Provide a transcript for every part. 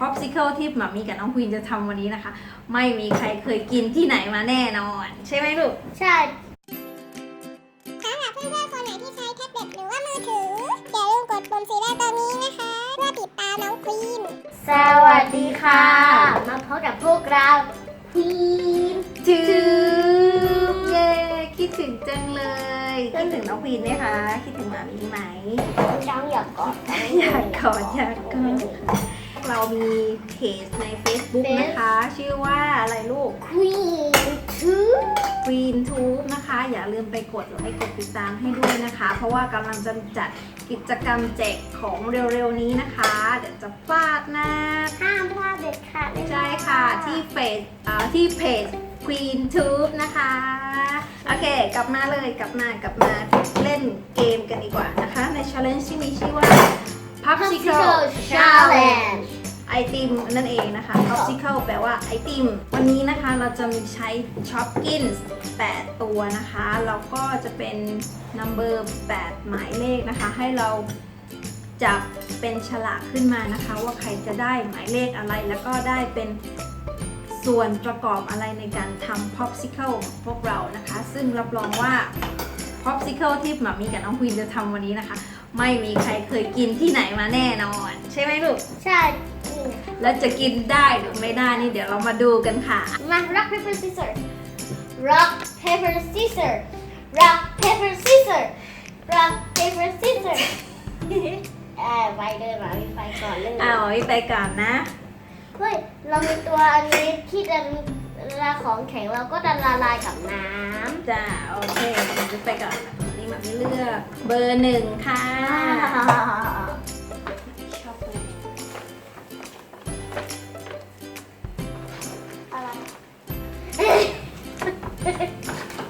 popsicle ที่หมามีกับน้องควีนจะทำวันนี้นะคะ ไม่มีใครเคยกินที่ไหนมาแน่นอน ใช่ไหมลูก ใช่สำหรับเพื่อนๆคนไหนที่ใช้แท็บเล็ตหรือว่ามือถืออย่าลืมกดปุ่มสีแดงตรงนี้นะคะ เพื่อติดตามน้องควีน สวัสดีค่ะ มาพบกับพวกเราควีนจืมเย้คิดถึงจังเลยคิดถึงน้องควีนไหมคะ คิดถึงหมามีไหมน้องอยากกอดอยากกอดอยากกอด เรามีเพจใน Facebook นะคะ ชื่อว่าอะไรลูกควีนทู Green Tube นะคะ อย่าลืมไปกดไลค์กดติดตามให้ด้วยนะคะ เพราะว่ากำลังจะจัดกิจกรรมแจกของเร็วๆนี้นะคะ เดี๋ยวจะพลาดนะห้ามพลาดเด็ดขาดเลยนใช่ค่ะ ที่เพจเอ่อที่เพจ Queen Tube นะคะ โอเค กลับมาเลยกลับมากลับมาเล่นเกมกันดีกว่านะคะ ใน challenge ที่มีชื่อว่า Popsicle Challenge ไอติมนั่นเองนะคะ Popsicle แปลว่าไอติม วันนี้นะคะเราจะมีใช้ Chopkins 8ตัวนะคะ แล้วก็จะเป็น number 8 หมายเลขนะคะ ให้เราจับเป็นฉลากขึ้นมานะคะ ว่าใครจะได้หมายเลขอะไร แล้วก็ได้เป็นส่วนประกอบอะไรในการทำ Popsicle พวกเรานะคะ ซึ่งรับรองว่า Popsicle ที่หมามีกับน้องควีนจะทำวันนี้นะคะ ไม่มีใครเคยกินที่ไหนมาแน่นอน ใช่ไหมลูก ใช่นี่แล้วจะกินได้หรือไม่ได้นี่เดี๋ยวเรามาดูกันค่ะ มา rock paper scissors rock paper scissors rock paper scissors rock paper scissors เอ่อไปเลยมามีไฟก่อนเลยอ้าวพี่ไปก่อนนะ เฮ้ย เรามีตัวอันนี้ที่จะ เวลาของแข็งเราก็จะละลายกับน้จ้าโอเคจะไปก่อนนี่หมามีเลือกเบอร์หนึ่งค่ะำชอบเบอร์หนึ่งอะไร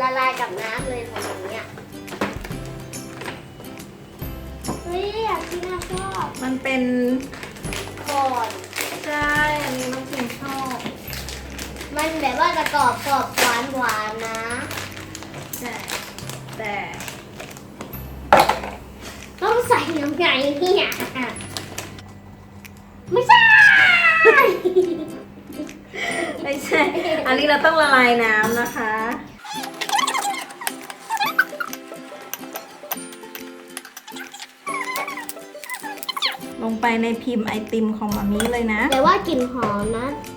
ละลายกับน้ำเลยของอย่างเนี้ยเฮ้ยอยากกินอะชอบมันเป็น ก่อน ใช่ อันนี้น้องควีนชอบ มันแบบว่าจะกรอบกรอบหวานหวานๆนะ แต่แต่ต้องใส่น้ำไงเนี่ยไม่ใช่ ไม่ใช่ อันนี้เราต้องละลายน้ำนะคะลงไปในพิมพ์ไอติมของมามีเลยนะ แต่ว่ากลิ่นหอมนะอืม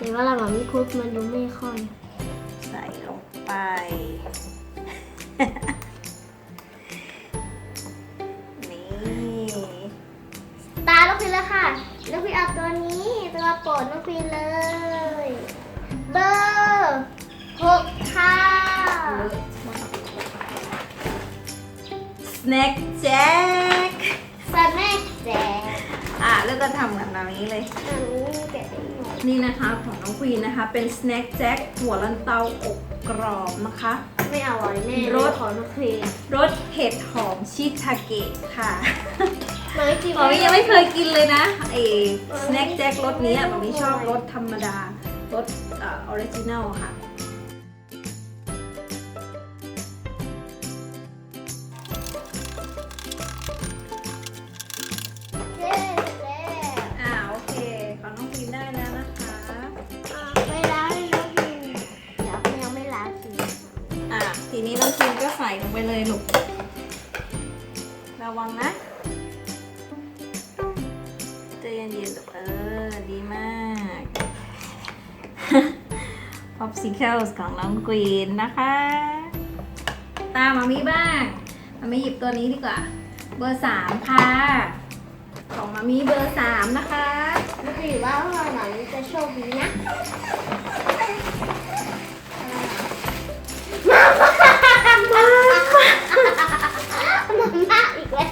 แต่ว่าเราแบบไม่คลุกมันดูไม่ค่อย ใส่ลงไป นี่ ตาลูกพีนแล้วค่ะ ลูกพีนเอาตัวนี้ตัวโปรดลูกพีนเลย เบอร์หกค่ะสแน็คแจ็คสแน็คแดงอะแล้วก็ทำแบบนี้เลย อันนี้แกะได้หมด นี่นะคะของน้องควีนนะคะ เป็นสแน็คแจ็คหัวลันเตาอบกรอบนะคะ ไม่อร่อยแน่รสของลูกพีนรสเห็ดหอมชิทาเกะค่ะไม่กินหมอมี่ยังไม่เคยกินเลยนะไอ้สแน็คแจ็ครสนี้หมอมี่ชอบรสธรรมดารสเออริจินัลค่ะ Popsicles ของน้องกรีนนะคะ ตามมามีบ้างมามีหยิบตัวนี้ดีกว่า เบอร์สามค่ะ ของมามีเบอร์สามนะคะลูกพีนว่าวันหลังจะโชคดีนะมามามาอีกแล้ว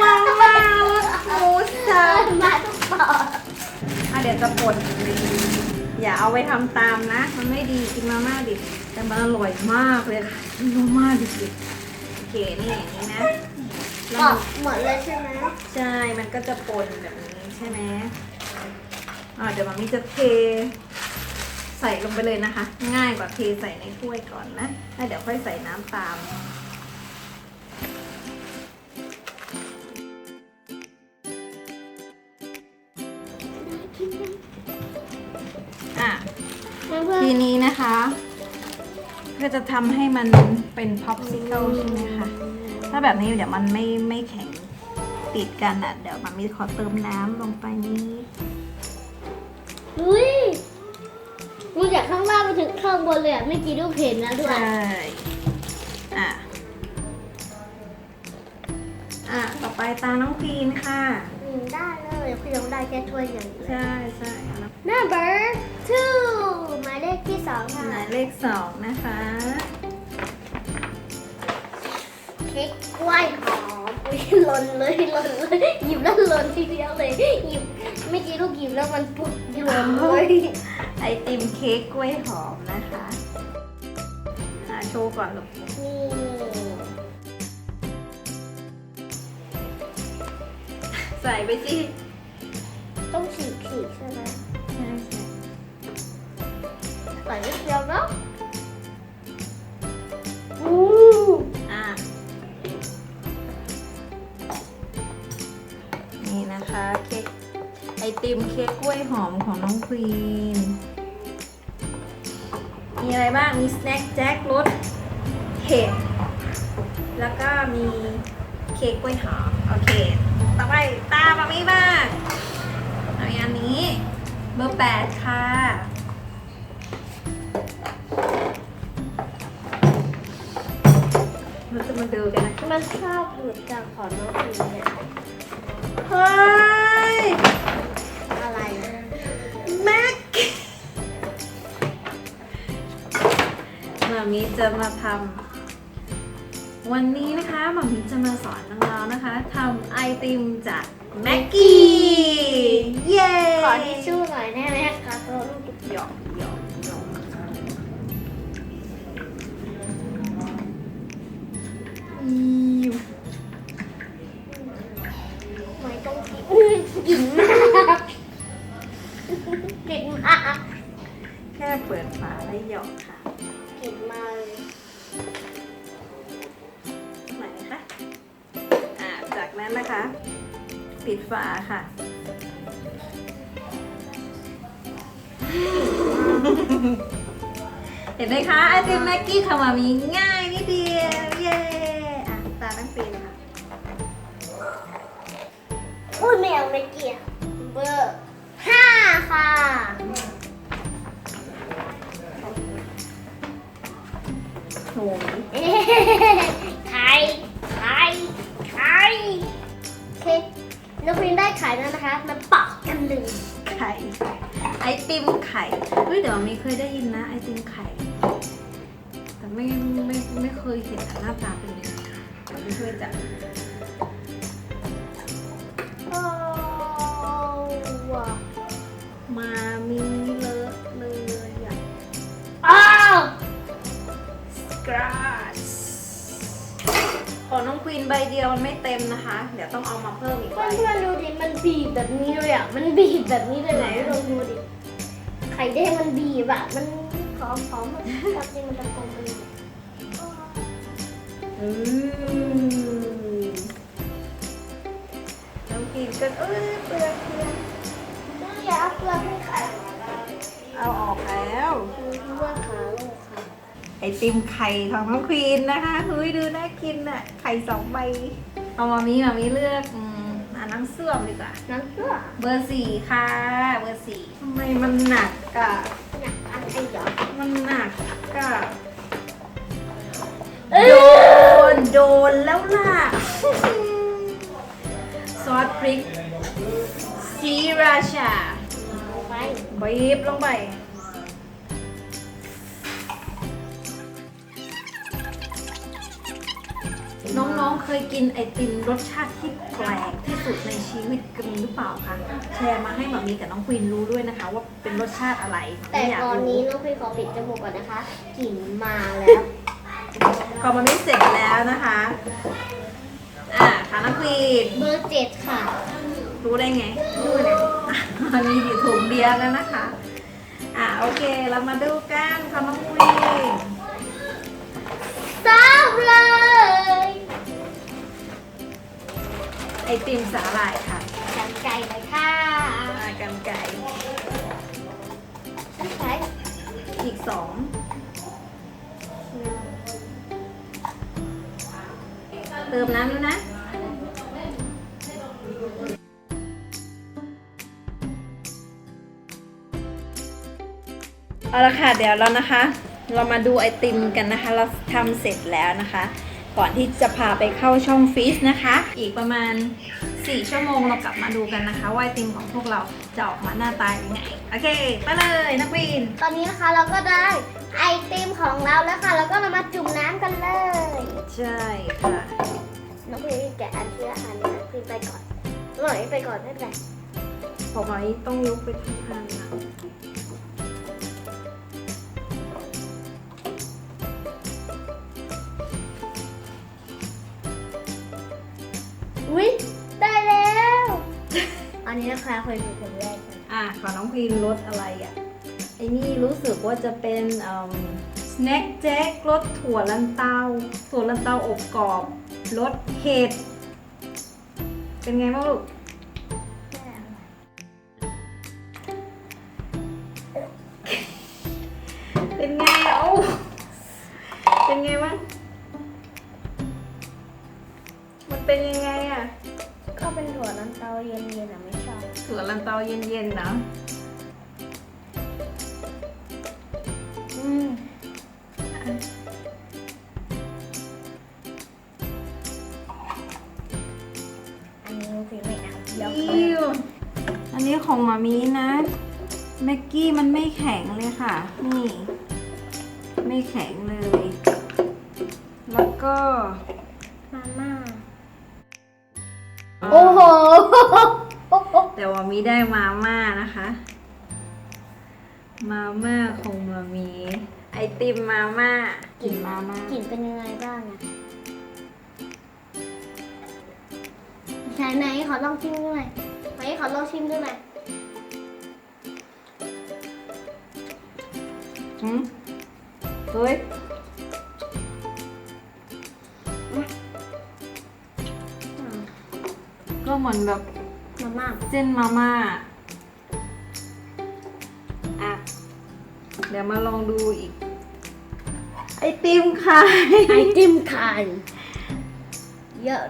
ว้าวว้าวหมูสับมาทุกปอดอะเดี๋ยวจะป่น อย่าเอาไปทำตามนะ มันไม่ดีกินมาม่าดิบแต่มันอร่อยมากเลยค่ะกินมาม่าดิบๆโอเคนี่อย่างนี้นะแล้วบอมักนหมดเลยใช่ไหมใช่ มันก็จะปนแบบนี้ใช่ไหมอ่าเดี๋ยวมามีจะเทใส่ลงไปเลยนะคะ ง่ายกว่าเทใส่ในถ้วยก่อนนะแล้วเดี๋ยวค่อยใส่น้ำตาม ทีนี้นะคะ ก็จะทำให้มันเป็นพ็อปซิเคิลใช่ไหมคะ ถ้าแบบนี้เดี๋ยวมันไม่ไม่แข็งติดกันอะ เดี๋ยวมันมีขอเติมน้ำลงไปนิดๆอุ้ยดูจากข้างล่างไปถึงข้างบนเลยอะไม่กี่รูปเห็นนะด้วยใช่ อะ อะ ต่อไปตาน้องพีนค่ะอืมได้เลย พี่ยังได้แค่ถ้วยอย่างเดียวใช่ใช่แล้ว number two หมายเลขที่สองค่ะหมายเลขสองนะคะ เค้กกล้วยหอมอุ้ยหล่นเลยหล่นเลยหยิบแล้วหล่นทีเดียวเลยหยิบไม่กี่ลูกหยิบแล้วมันปุ๊บหล่นเลยไอติมเค้กกล้วยหอมนะคะอะโชว์ก่อนลูกนี่ใส่ไปสิ ต้องฉีกฉีกใช่ไหมใช่ใช่ใส่นิดเดียวเนาะอู้อะนี่นะคะเค้กไอติมเค้กกล้วยหอมของน้องควีน มีอะไรบ้าง มีสแน็คแจ็ครสเห็ดแล้วก็มีเค้กกล้วยหอม โอเค ต่อไปตามาไม่บ้างเอาอันนี้ เบอร์แปดค่ะ เราจะมาดูกันนะคะมันชอบหลุดจากขอนน้องผีเนี่ยเฮ้ย อะไรนะแม็กมามีจะมาทำวันนี้นะคะมามีจะมาสอนน้องๆนะคะทำไอติมจาก แม็กกี้ เย้ขอทิชชู่หน่อยได้ไหมคะเพราะลูกหยอกหยอกหยอกอิ๊วไม่ต้องกินอื้อกินมากกินมากแค่เปิดฝาแล้วหยอก ฝาค่ะ เห็นไหมคะไอติมแม็กกี้ของมามีง่ายนิดเดียว เย้อะตาตั้งปีนค่ะอุ้ยไม่เอาไม่เกี่ยวเบอร์ห้าค่ะโหยเอ๊ะไข่ไน้องพิมได้ไข่แล้วนะคะมาปอกกันเลยไข่ไอติมไข่เฮ้ยเดี๋ยวมีเคยได้ยินนะไอติมไข่ แต่ไม่ไม่ไม่เคยเห็นหน้าตาเป็นยังไงเดี๋ยวไปช่วยจับ เดี๋ยวต้องเอามาเพิ่มอีกเพื่ใบอนเพื่อนๆดูดิ มันบีบแบบนี้เลยอะ มันบีบแบบนี้เลยไหนลองดูดิ ไข่แดงมันบีบอะ มันหอมหอมๆมันความจริงมันจะกลมมันอืมน้องควีนก็เอ้ยเปลือกเปลือกต้องอย่าเอาเปลือกให้ไข่เอาออกแล้วคือเพื่อนขาลูกค่ะ ไอติมไข่ของน้องควีนนะคะเฮ้ยดูน่ากินอะไข่สองใบ เอามามีมามีเลือกอืมอ่าน้ำเสื่อมดีกว่า น้ำเกลือเบอร์สี่ค่ะ เบอร์สี่ทำไมมันหนักอะหนักอะไรหรอมันหนักอะเอ้โดยนโดนแล้วล่ะ ซอสพริกซีราชาเอาไปบีบลงไป น้องๆ เคยกินไอติมรสชาติที่แปลกที่สุดในชีวิตกันหรือเปล่าคะ แชร์มาให้หมามีกับน้องควินรู้ด้วยนะคะ ว่าเป็นรสชาติอะไรแต่ไม่ยากตอนรู้นี้น้องพี่ขอปิดจมูกก่อนนะคะกลิ่นมาแล้วพอมามีเสร็จแล้วนะคะ อ่าค่ะน้องควินเบอร์เจ็ดค่ะรู้ได้ไง ดูนะมันมีอยู่ถุงเดียวแล้วนะคะ อ่าโอเค เรามาดูกันค่ะน้องควินทราบเลย ไอติมสาหร่ายค่ะจำไก่เลยค่ะมากำไก่ใช้อีกสองเติมน้ำแล้วนะเอาละค่ะเดี๋ยวเรานะคะ เรามาดูไอติมกันนะคะ เราทำเสร็จแล้วนะคะ ก่อนที่จะพาไปเข้าช่องฟรีซนะคะ อีกประมาณ 4 ชั่วโมงเรากลับมาดูกันนะคะ ว่าไอติมของพวกเราจะออกมาหน้าตายังไง โอเค ไปเลยนักวิน ตอนนี้นะคะเราก็ได้ไอติมของเราแล้วค่ะ แล้วก็เรามาจุ่มน้ำกันเลย ใช่ค่ะ น้องพีแกะอันที่ละอันนะพีไปก่อนหน่อยไปก่อนไม่เป็นไรของไม้ต้องยกไปทั้งอันนะ นนี้นะคะเคยดูคนแรกเลยอะขอน้องพีนรสอะไรอะไอ้นี่รู้สึกว่าจะเป็นสแน็คแจ็ครสถั่วลันเตาถั่วลันเตาอบกรอบรสเห็ดเป็นไงบ้างลูก เตาเย็นๆเนาะอืมอันนี้น้องพีไม่เอายกอิวอันนี้ของมามีนะแม็กกี้มันไม่แข็งเลยค่ะ นี่ ไม่แข็งเลย แล้วก็มาม่าโอ้โห แต่ว่ามีได้มาม่านะคะ มาม่าของมามี ไอติมมาม่ากินมาม่ากลิ่นเป็นยังไงบ้างอะไหนไหนขอลองชิมดูหน่อยไหนขอลองชิมดูหน่อยหืมเฮ้ยอืมก็เหมือนแบบ มาม่าเส้นมาม่าอะ เดี๋ยวมาลองดูอีก ไอติมค่ะไอติมไข่เยอะ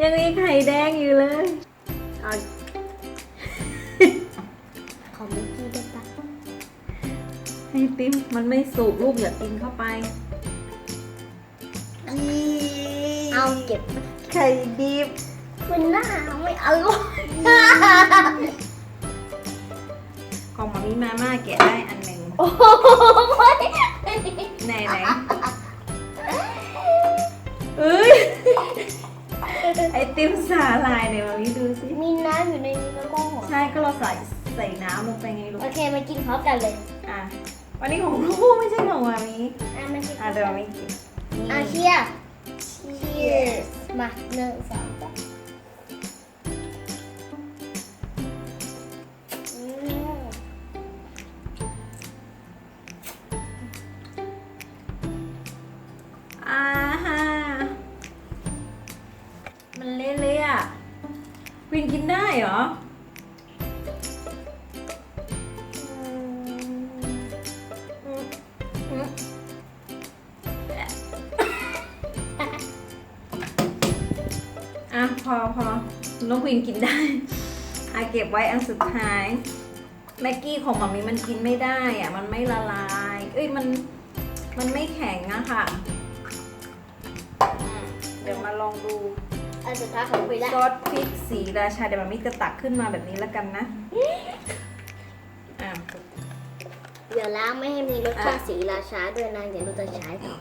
ยังมีไข่แดงอยู่เลยเอาขอมิกกี้ได้ปะไอติมมันไม่สุกลูกอย่ากินเข้าไป เอาเก็บไข่ดิบมันหน้าไม่อร่อยของมามีมาม่าแกะได้อันหนึ่งโอ้ยไหนไหนเอ้ยไอติมสาลายเนี่ยมามีดูสิมีน้ำอยู่ในนี้แล้วก็หัวใช่ก็เราใส่ใส่น้ำลงไปไงลูกโอเคมากินพร้อมกันเลยอะวันนี้ของลูกไม่ใช่ของมามีอะมากินอะเดี๋ยวมามีกินอะเชียร์ เชียร์ อะพอพอน้องควินกินได้อะเก็บไว้อันสุดท้ายแม็กกี้ของหมามีมันกินไม่ได้อะมันไม่ละลาย เอ้ยมันมันไม่แข็งอะค่ะอืมเดี๋ยวมาลองดูอันสุดท้ายของคุยละซอสพริกสีราชาเดี๋ยวหมามีจะตักขึ้นมาแบบนี้แล้วกันนะอะเดี๋ยวล้างไม่ให้มีรสชาติอะสีราชาด้วยนะเดี๋ยวเราจะใช้ต่อ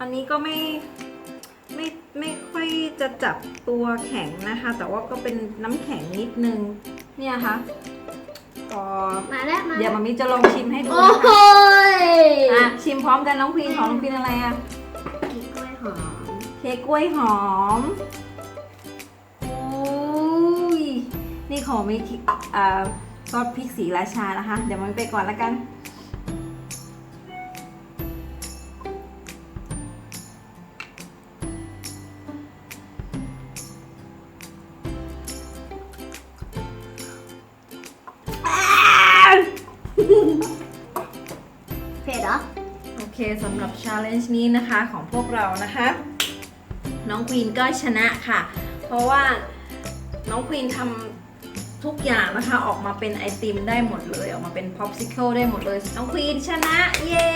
อันนี้ก็ไม่ ไม่ไม่ค่อยจะจับตัวแข็งนะคะ แต่ว่าก็เป็นน้ำแข็งนิดนึง เนี่ยค่ะก็มาแล้วมาเดี๋ยวมามิจะลองชิมให้ดูโอ้นะโหคะอะชิมพร้อมกันน้องพีนของน้องพีนอะไรอะ กินกล้วยหอมเค้กกล้วยหอมอุ้ยนี่ของมีอ่าซอสพริกสีราชานะคะ เดี๋ยวมันไปก่อนแล้วกัน นี้นะคะของพวกเรานะคะ น้องควีนก็ชนะค่ะ เพราะว่าน้องควีนทำทุกอย่างนะคะออกมาเป็นไอติมได้หมดเลย ออกมาเป็น popsicle ได้หมดเลย น้องควีนชนะ เย้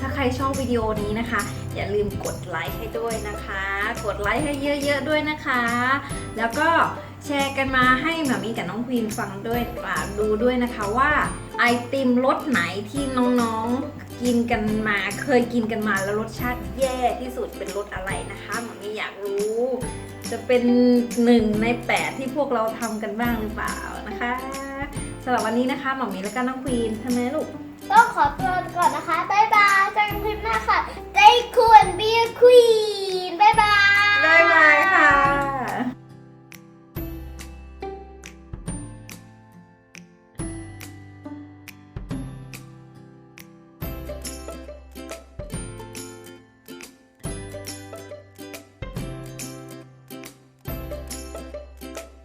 ถ้าใครชอบวิดีโอนี้นะคะ อย่าลืมกดไลค์ให้ด้วยนะคะ กดไลค์ให้เยอะๆด้วยนะคะ แล้วก็แชร์กันมาให้หมามีกับน้องควีนฟังด้วยอ่าดูด้วยนะคะว่าไอติมรสไหนที่น้องๆ กินกันมาเคยกินกันมาแล้วรสชาติแย่ที่สุดเป็นรสอะไรนะคะหมอมี่อยากรู้ จะเป็นหนึ่งในแปดที่พวกเราทำกันบ้างหรือเปล่านะคะสำหรับวันนี้นะคะหมอมี่และก็น้องควีนทำไมลูกต้องขอตัวก่อนนะคะบ๊ายบายเจอกนคลิปหน้าค่ะได้ควรบียควีนบ๊ายบายบ๊ายบายค่ะ